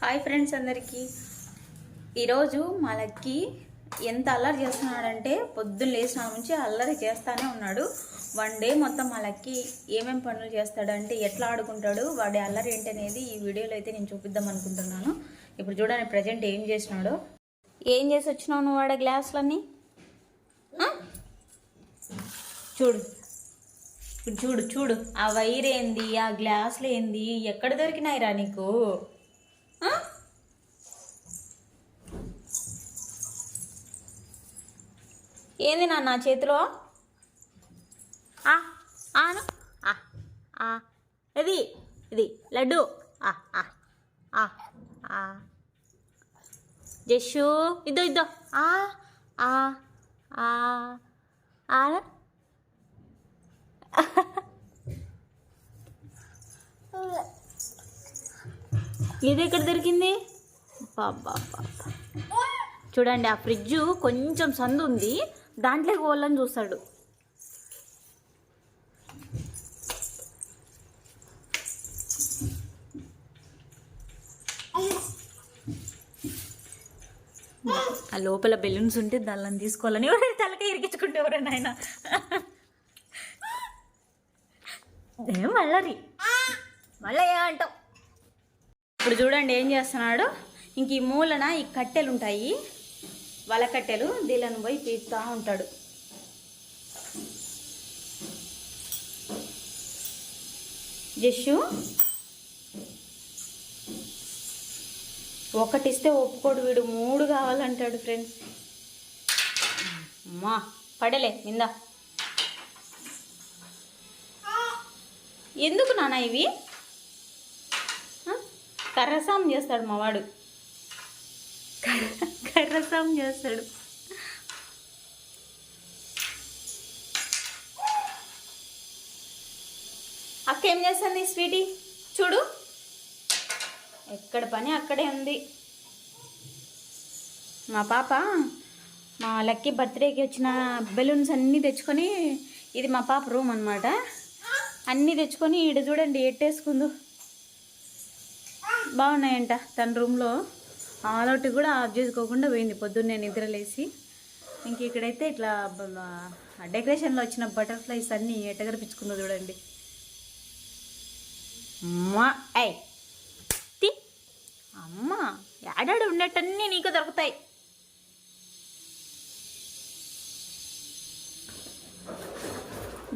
Hi friends అందరికీ. ఈరోజు మా లక్కీ ఎంత అల్లరి చేస్తున్నాడంటే పొద్దున్న లేచిన నుంచి అల్లరి చేస్తానే ఉన్నాడు. వన్ డే మొత్తం మా లక్కీ ఏమేం పనులు చేస్తాడంటే ఎట్లా ఆడుకుంటాడు వాడి అల్లరి ఏంటి అనేది ఈ వీడియోలో అయితే నేను చూపిద్దాం అనుకుంటున్నాను. ఇప్పుడు చూడండి ప్రజెంట్ ఏం చేసినాడో ఏం చేసి వచ్చినావు నువ్వు వాడే గ్లాసులన్నీ? చూడు. ఇప్పుడు చూడు చూడు. ఆ వైర్ ఏంది ఆ గ్లాసులు ఏంది ఎక్కడ దొరికినాయిరా నీకు? ఏంది నా చేతిలో? ఆ, ఆను ఆ, ఆ. ఇది ఇది లడ్డు. ఆ, ఆ, ఆ, జస్సు ఇద్దో ఇద్దో ఆ, ఆ, ఆ, ఆ. ఇది ఎక్కడ దొరికింది? బాబా చూడండి ఆ ఫ్రిడ్జ్ కొంచెం సందు ఉంది. దాంట్లోకి పోవాలని చూస్తాడు. ఆ లోపల బెలూన్స్ ఉంటే దాన్ని తీసుకోవాలని ఎవరైనా తలకాయ ఇరికించుకుంటే ఎవరైనా ఆయన ఏం మళ్ళీ మళ్ళీ ఏ అంటావు. ఇప్పుడు చూడండి ఏం చేస్తున్నాడు. ఇంక ఈ మూలన ఈ కట్టెలు ఉంటాయి. వల కట్టెలు దీళ్ళను పోయి పీకుతా ఉంటాడు. జస్సు ఒకటిస్తే ఒప్పుకోడు వీడు. మూడు కావాలంటాడు ఫ్రెండ్స్ అమ్మా పడలే నిందా. ఎందుకు నాన్న ఇవి? కర్రసాం చేస్తాడు మావాడు కర్రసాం చేస్తాడు. అక్క ఏం చేస్తుంది స్వీటీ? చూడు. ఎక్కడ పని అక్కడే ఉంది. మా పాప మా లక్కీ బర్త్డేకి వచ్చిన బెలూన్స్ అన్నీ తెచ్చుకొని ఇది మా పాప రూమ్ అనమాట అన్నీ తెచ్చుకొని ఈడ చూడండి ఎట్టేసుకుందు. బాగున్నాయంట. తన రూమ్లో ఆల్ అవుట్ కూడా ఆఫ్ చేసుకోకుండా పోయింది. పొద్దున్నే నిద్రలేసి ఇంక ఇక్కడైతే ఇట్లా డెకరేషన్లో వచ్చిన బటర్ఫ్లైస్ అన్నీ ఎట్టగరిపించుకుందో చూడండి. అమ్మా ఐ తి. అమ్మా ఏడాడు ఉండేటన్నీ నీకు దొరుకుతాయి.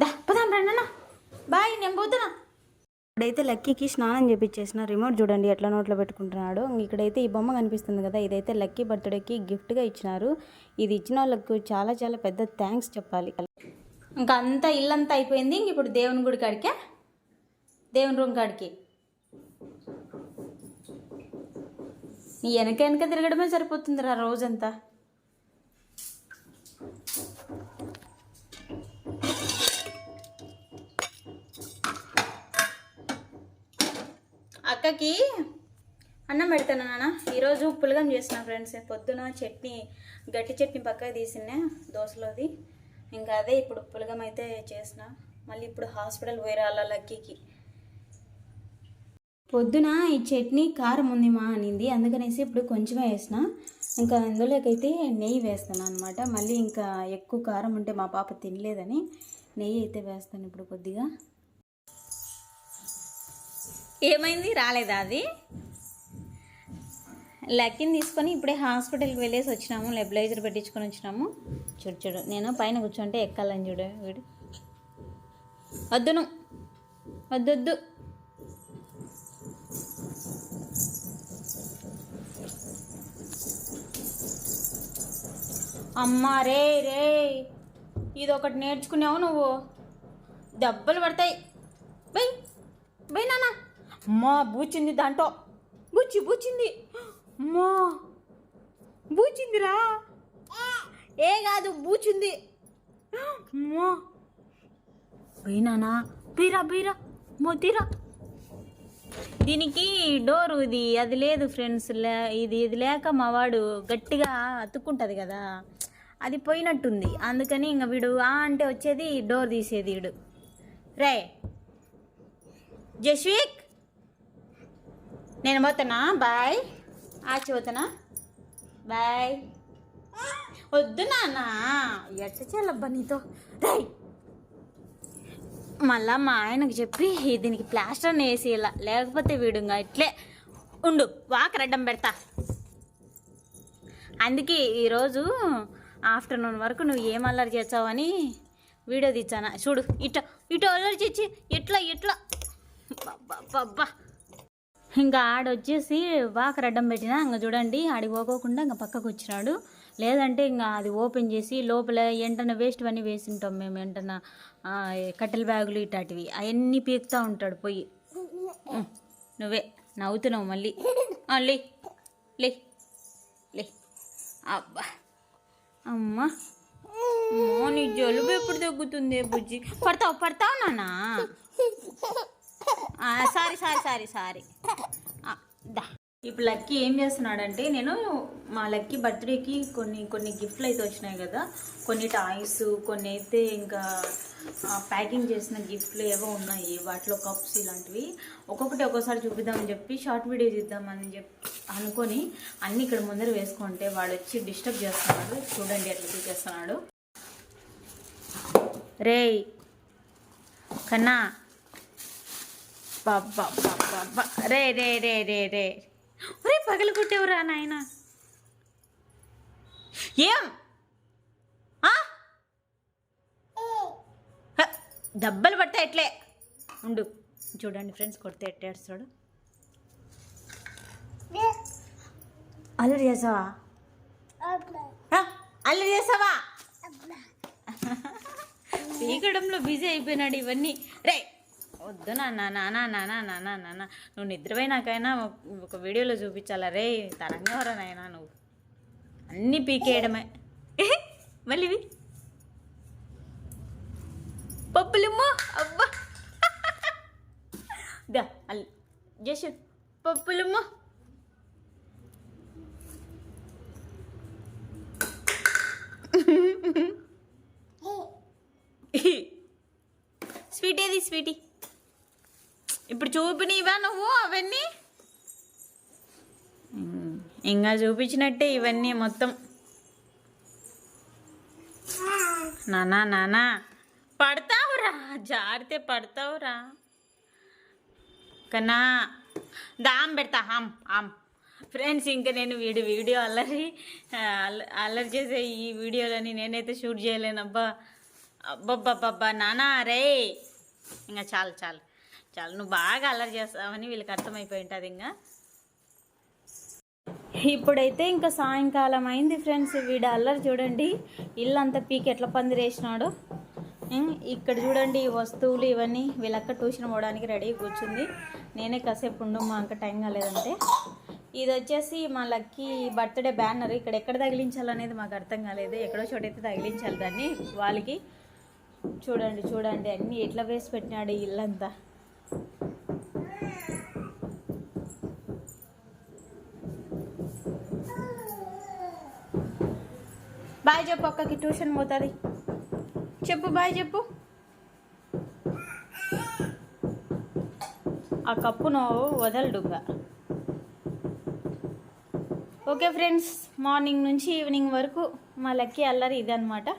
దా పదాం రండి బాయ్ నేను పోతున్నా. ఇప్పుడైతే లక్కీకి స్నానం చేపించేసిన రిమోట్ చూడండి ఎట్లా నోట్లో పెట్టుకుంటున్నాడు. ఇక్కడైతే ఈ బొమ్మ కనిపిస్తుంది కదా ఇదైతే లక్కీ బర్త్డేకి గిఫ్ట్గా ఇచ్చినారు. ఇది ఇచ్చిన వాళ్ళకు చాలా చాలా పెద్ద థ్యాంక్స్ చెప్పాలి. ఇంకా అంతా ఇల్లంతా అయిపోయింది. ఇంక ఇప్పుడు దేవుని గుడి కాడికే దేవుని రూమ్ కాడికి. నీ వెనక వెనక తిరగడమే సరిపోతుందిరా రోజంతా. పిల్లలకి అన్నం పెడతాను నాన్న. ఈరోజు పులగం చేసిన ఫ్రెండ్స్ పొద్దున చట్నీ గట్టి చట్నీ పక్కకు తీసినా దోశలోది. ఇంకా అదే ఇప్పుడు పులగం అయితే చేసిన. మళ్ళీ ఇప్పుడు హాస్పిటల్ పోయి రాళ్ళ లక్కీకి. పొద్దున ఈ చట్నీ కారం ఉంది మా అనింది. అందుకనేసి ఇప్పుడు కొంచెమే వేసిన. ఇంకా అందులోకైతే నెయ్యి వేస్తాను అనమాట మళ్ళీ ఇంకా ఎక్కువ కారం ఉంటే మా పాప తినలేదని నెయ్యి అయితే వేస్తాను ఇప్పుడు కొద్దిగా. ఏమైంది? రాలేదా అది? లక్కీని తీసుకొని ఇప్పుడే హాస్పిటల్కి వెళ్ళేసి వచ్చినాము. లెబిలైజర్ పెట్టించుకొని వచ్చినాము. చూడు చూడు. నేను పైన కూర్చుంటే ఎక్కాలని చూడు వీడు. వద్దును. వద్దొద్దు. అమ్మా రే రే. ఇది ఒకటి నేర్చుకున్నావు నువ్వు. దెబ్బలు పడతాయి. బై. బై నాన్న. అమ్మా బూచింది దాంట్లో. బూచి బూచింది. అమ్మా. బూచిందిరా. ఏ కాదు బూచింది. అమ్మా. పోయినానా బీరా బీరా మోతీరా దీనికి డోరు ఇది అది లేదు ఫ్రెండ్స్ లే ఇది ఇది లేక మా వాడు గట్టిగా అతుక్కుంటుంది కదా. అది పోయినట్టుంది. అందుకని ఇంక వీడు ఆ అంటే వచ్చేది డోర్ తీసేది వీడు రే జస్విక్ నేను పోతున్నా. బాయ్. ఆచి పోతున్నా. బాయ్. వద్దు నాన్న. ఎట్ట చేయాలబ్బా నీతో? రై మళ్ళా మా ఆయనకు చెప్పి దీనికి ప్లాస్టర్ వేసి ఇలా లేకపోతే వీడుగా ఇట్లే ఉండు వాక రెడ్డం పెడతా. అందుకే ఈరోజు ఆఫ్టర్నూన్ వరకు నువ్వు ఏం అల్లరి చేస్తావని వీడియో తీచ్చానా? చూడు ఇట ఇటు అల్లరి చేసి ఎట్లా ఎట్లా? బాబా ఇంకా ఆడొచ్చేసి వాకర్ అడ్డం పెట్టినా ఇంకా చూడండి ఆడికి పోకోకుండా ఇంకా పక్కకు వచ్చినాడు. లేదంటే ఇంకా అది ఓపెన్ చేసి లోపల ఎంటన వేస్ట్ అన్నీ వేసింటాం మేము ఎంటన కట్టెల బ్యాగులు ఇటాటివి అవన్నీ పీకుతూ ఉంటాడు పోయి. నువ్వే నవ్వుతున్నావు మళ్ళీ. లే లే లే. అబ్బా అమ్మా. నీ జలుబు ఎప్పుడు తగ్గుతుంది బుజ్జి? పడతావు పడతావు నానా సారీ సారీ సారీ సారీ. దా. ఇప్పుడు లక్కీ ఏం చేస్తున్నాడంటే నేను మా లక్కీ బర్త్డేకి కొన్ని కొన్ని గిఫ్ట్లు అయితే వచ్చినాయి కదా. కొన్ని టాయ్స్ కొన్ని అయితే ఇంకా ప్యాకింగ్ చేసిన గిఫ్ట్లు ఏవో ఉన్నాయి. వాటిలో కప్స్ ఇలాంటివి. ఒక్కొక్కటి ఒక్కోసారి చూపిద్దామని చెప్పి షార్ట్ వీడియో చూద్దామని చెప్పి అనుకొని అన్నీ ఇక్కడ ముందర వేసుకుంటే వాడు వచ్చి డిస్టర్బ్ చేస్తున్నాడు. చూడండి ఎట్లా చూపిస్తున్నాడు. రేయ్ కన్నా బాబా బాబా రే రే రే రే రే. ఒరే పగలు కొట్టేవరా నాయన. ఏం? దెబ్బలు పడతా ఎట్లే? ఉండు. చూడండి ఫ్రెండ్స్ కొడితే ఎట్టేస్తాడు అల్లరి చేసావా? అల్లరి చేసావా? పీకడంలో బిజీ అయిపోయినాడు ఇవన్నీ. రే వద్దు నాన్న నాన్న నాన్న నాన్న నాన్న నువ్వు నిద్రపోయినాకైనా ఒక- ఒక వీడియోలో చూపించాలా? రే తరంగా నాయనా నువ్వు? అన్నీ పీకేయడమే. మళ్ళీ. పప్పులమ్మో? అబ్బా. దా అల్ జస్ట్ పప్పులమ్మో? స్వీట్ ఏది? స్వీటీ. ఇప్పుడు చూపినివా నువ్వు అవన్నీ? ఇంకా చూపించినట్టే ఇవన్నీ మొత్తం. నానా నానా. పడతావురా జారితే పడతావురా. కన్నా దాం పెడతా హామ్ హామ్ ఫ్రెండ్స్ ఇంకా నేను వీడి వీడియో అల్లరి అల్లరి చేసే ఈ వీడియోలని నేనైతే షూట్ చేయలేనబ్బా. అబ్బబ్బబ్బబ్బా నానా రే ఇంకా చాలు చాలు. చాలా. నువ్వు బాగా అల్లరి చేస్తావని వీళ్ళకి అర్థమైపోయి ఉంటుంది ఇంకా. ఇప్పుడైతే ఇంకా సాయంకాలం అయింది ఫ్రెండ్స్. వీడు అల్లరి చూడండి. ఇల్లు అంతా పీకి ఎట్లా పందిరేసినాడు ఇక్కడ చూడండి ఈ వస్తువులు ఇవన్నీ. వీళ్ళక్క ట్యూషన్ పోవడానికి రెడీ కూర్చుంది. నేనే కాసేపు ఉండు మా అంక టైం కాలేదంటే. ఇది వచ్చేసి మా లక్కీ బర్త్డే బ్యానర్. ఇక్కడ ఎక్కడ తగిలించాలనేది మాకు అర్థం కాలేదు. ఎక్కడో చోటైతే తగిలించాలి దాన్ని వాళ్ళకి. చూడండి చూడండి. అన్నీ ఎట్లా వేసి పెట్టినాడు ఈ ఇల్లంతా. బాయ్ చెప్పు అక్కకి ట్యూషన్ పోతుంది. చెప్పు బాయ్ చెప్పు. ఆ కప్పును వదలడుగా ఓకే ఫ్రెండ్స్ మార్నింగ్ నుంచి ఈవినింగ్ వరకు మా లక్కీ అల్లరి ఇదనమాట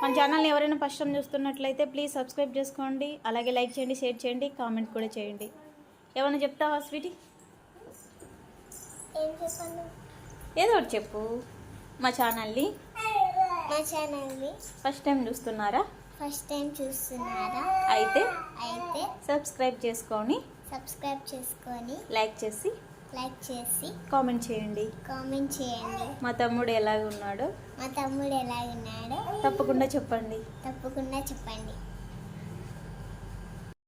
మన ఛానల్ని ఎవరైనా ఫస్ట్ టైం చూస్తున్నట్లయితే ప్లీజ్ సబ్స్క్రైబ్ చేసుకోండి అలాగే లైక్ చేయండి షేర్ చేయండి కామెంట్ కూడా చేయండి. ఏమైనా చెప్తావా స్వీటీ? ఏదో ఒకటి చెప్పు మా ఛానల్ని మా ఛానల్ని ఫస్ట్ టైం చూస్తున్నారా? ఫస్ట్ టైం చూస్తున్నారా? అయితే అయితే సబ్స్క్రైబ్ చేసుకొని సబ్స్క్రైబ్ చేసుకొని లైక్ చేసి లైక్ చేసి కామెంట్ చేయండి. కామెంట్ చేయండి. మా తమ్ముడు ఎలాగ ఉన్నాడో మా తమ్ముడు ఎలాగున్నాడో తప్పకుండా చెప్పండి. తప్పకుండా చెప్పండి.